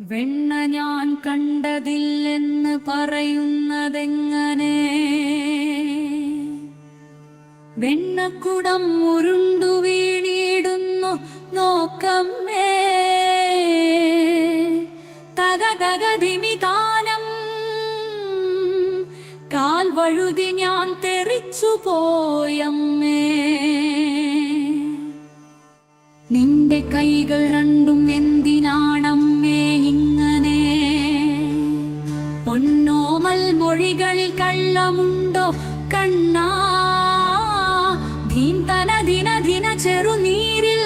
വെണ്ണ ഞാൻ കണ്ടതില്ലെന്ന് പറയുന്നതെങ്ങനെ? വെണ്ണക്കുടം ഉരുണ്ടു വീണിടുന്നു നോക്കമ്മേ. തകതകതിമിതാനം കാൽ ഞാൻ തെറിച്ചു പോയമ്മേ. നിന്റെ കൈകൾ രണ്ടും എന്തിനാണമ്മേ പൊന്നോമൽ മൊഴികളിൽ കള്ളമുണ്ടോ? കണ്ണാ ദിന ചെറുനീരിൽ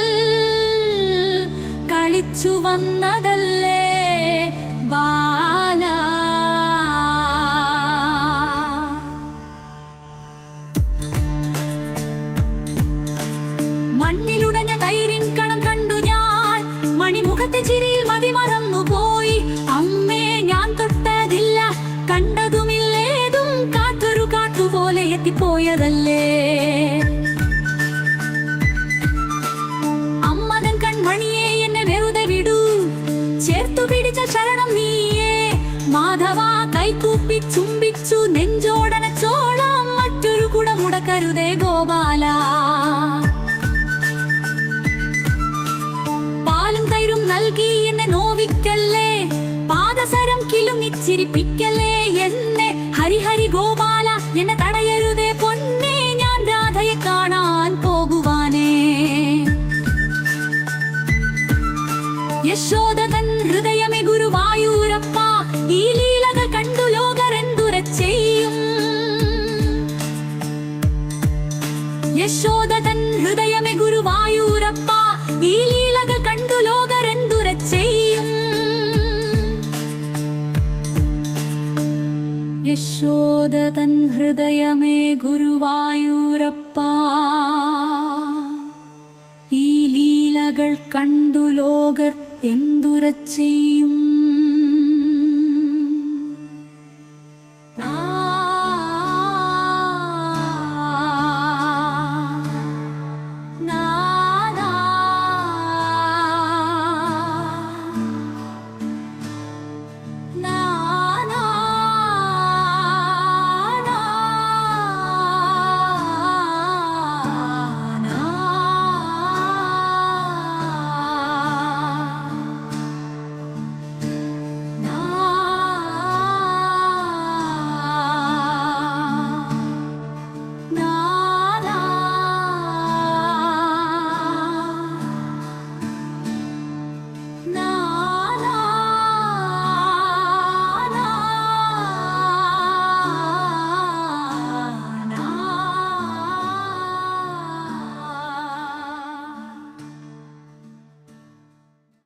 കളിച്ചു വന്നതല്ലേ ബാല? മണ്ണിലുടഞ്ഞ തൈരിൻ കണം കണ്ടു ഞാൻ. മണിമുഖത്തെ ചിരിയിൽ മതി എത്തിപ്പോയതല്ലേ? അമ്മതൻ കൺമണിയെ എന്നെ വെറുതെ വിടൂ. ചേർത്തു പിടിച്ച ശരണം നീയേ. മാധവ കൈകൂപ്പി ചുംബിച്ചു നെഞ്ചോടന ചോളം മറ്റൊരു കുടമുടക്കരുതേ ഗോപാല. പാലും തൈരും നൽകി എന്നെ നോവിക്കല്ലേ? പാദസരം കിലുങ്ങിച്ചിരിപ്പിക്കല്ലേ? എന്നെ ഹരിഹരി ഗോപാല എന്നെ തടയരുതേ പൊന്നെ ഞാൻ രാധയെ കാണാൻ പോകുവാനേ യശോദ തൻ ഹൃദയമേ ഗുരുവായൂരപ്പ ഈ ലീലകൾ കണ്ടു ലോകരെന്തുര ചെയ്യും യശോദ തൻ ഹൃദയമേ ഗുരുവായൂരപ്പ ഈ ലീലകൾ കണ്ടു ലോകരെന്തുര ചെയ്യും ഹൃദയമേ ഗുരുവായൂരപ്പ ഈ ലീലകൾ കണ്ടു ലോകർ എന്തുര ചെയ്യും